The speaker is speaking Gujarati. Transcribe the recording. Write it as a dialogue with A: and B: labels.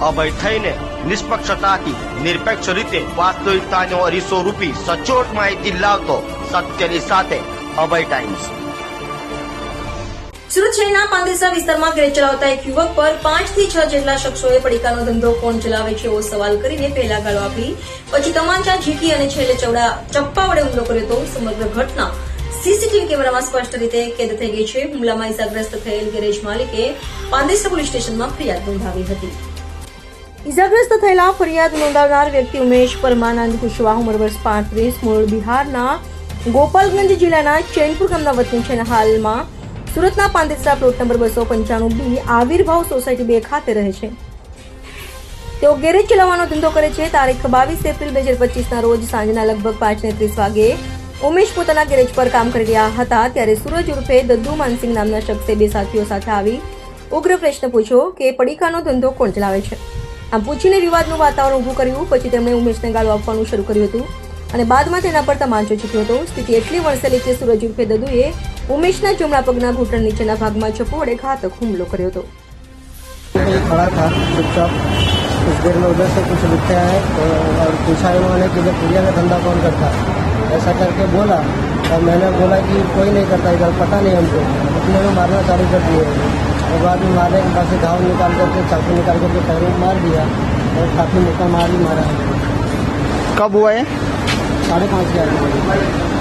A: અભય થઈને નિષ્પક્ષતાથી નિરપેક્ષ રીતે વાસ્તવિકતાનો અરીસો રૂપી સચોટ માહિતી લાવતો સત્યની સાથે અભય ટાઈમ્સ
B: સુરત શહેરના પાંદેસરા વિસ્તારમાં ગેરેજ ચલાવતા એક યુવક પર પાંચથી છ જેટલા શખ્સોએ પડીકાનો ધંધો કોણ ચલાવે છે એવો સવાલ કરીને પહેલા ગાળો આપી. પછી તમાચા, ઝીકી અને છેલ્લે ચવડા ચપ્પા વડે હુમલો કર્યો હતો. સમગ્ર ઘટના સીસીટીવી કેમેરામાં સ્પષ્ટ રીતે કેદ થઈ ગઈ છે. હુમલામાં ઇજાગ્રસ્ત થયેલ ગેરેજ માલિકે પાંદેસરા પોલીસ સ્ટેશનમાં ફરિયાદ નોંધાવી હતી. ઇજાગ્રસ્ત થયેલા ફરિયાદ નોંધાવનાર વ્યક્તિ ઉમેશ પરમાનંદ કુશવાહ, ઉંમર વર્ષ પાંત્રીસ, મૂળ બિહારના ગોપાલગંજ જિલ્લાના ચૈનપુર ગામના વતની છે અને હાલમાં સુરતના પાંદેસરા પ્લોટ નંબર બસો પંચાણું બી આવિર્ભાવ સોસાયટી બે ખાતે રહે છે. તેઓ ગેરેજ ચલાવવાનો ધંધો કરે છે. તારીખ બાવીસ એપ્રિલ બે હજાર પચીસના રોજ સાંજના લગભગ પાંચ ને ત્રીસ વાગે ઉમેશ પોતાના ગેરેજ પર કામ કરી રહ્યા હતા. ત્યારે સૂરજ ઉર્ફે દદ્દુ માનસિંગ નામના શખ્સે બે સાથીઓ સાથે આવી ઉગ્ર પ્રશ્ન પૂછ્યો કે પડીકાનો ધંધો કોણ ચલાવે છે? આમ પૂછીને વિવાદનું વાતાવરણ ઊભું કર્યું પછી તેમણે ઉમેશને ગાળો આપવાનું શરૂ કર્યું હતું અને બાદમાં તેના પર તમાચો ચૂક્યો હતો સ્થિતિ એટલી વણસેલી કે સૂરજ ઉર્ફે દદુએ ઉમેશના જમણા પગના ઘૂંટણ નીચેના ભાગમાં ચપ્પુ વડે ઘાતક હુમલો કર્યો હતો
C: ये खड़ा था चुपचाप कुछ देर में उधर से कुछ लिखते आए तो और पूछा इन्होंने कि जब पुड़िया का धंधा कौन करता है ऐसा करके बोला और मैंने बोला कि कोई नहीं करता इधर पता नहीं हमको उतने में मारना चालू कर दिए और बाद में मारने के बाद से घाव निकाल करके चाकू निकाल करके पैरों में मार दिया और काफ़ी मोटा मार ही मारा
D: कब हुआ है
C: साढ़े पाँच हजार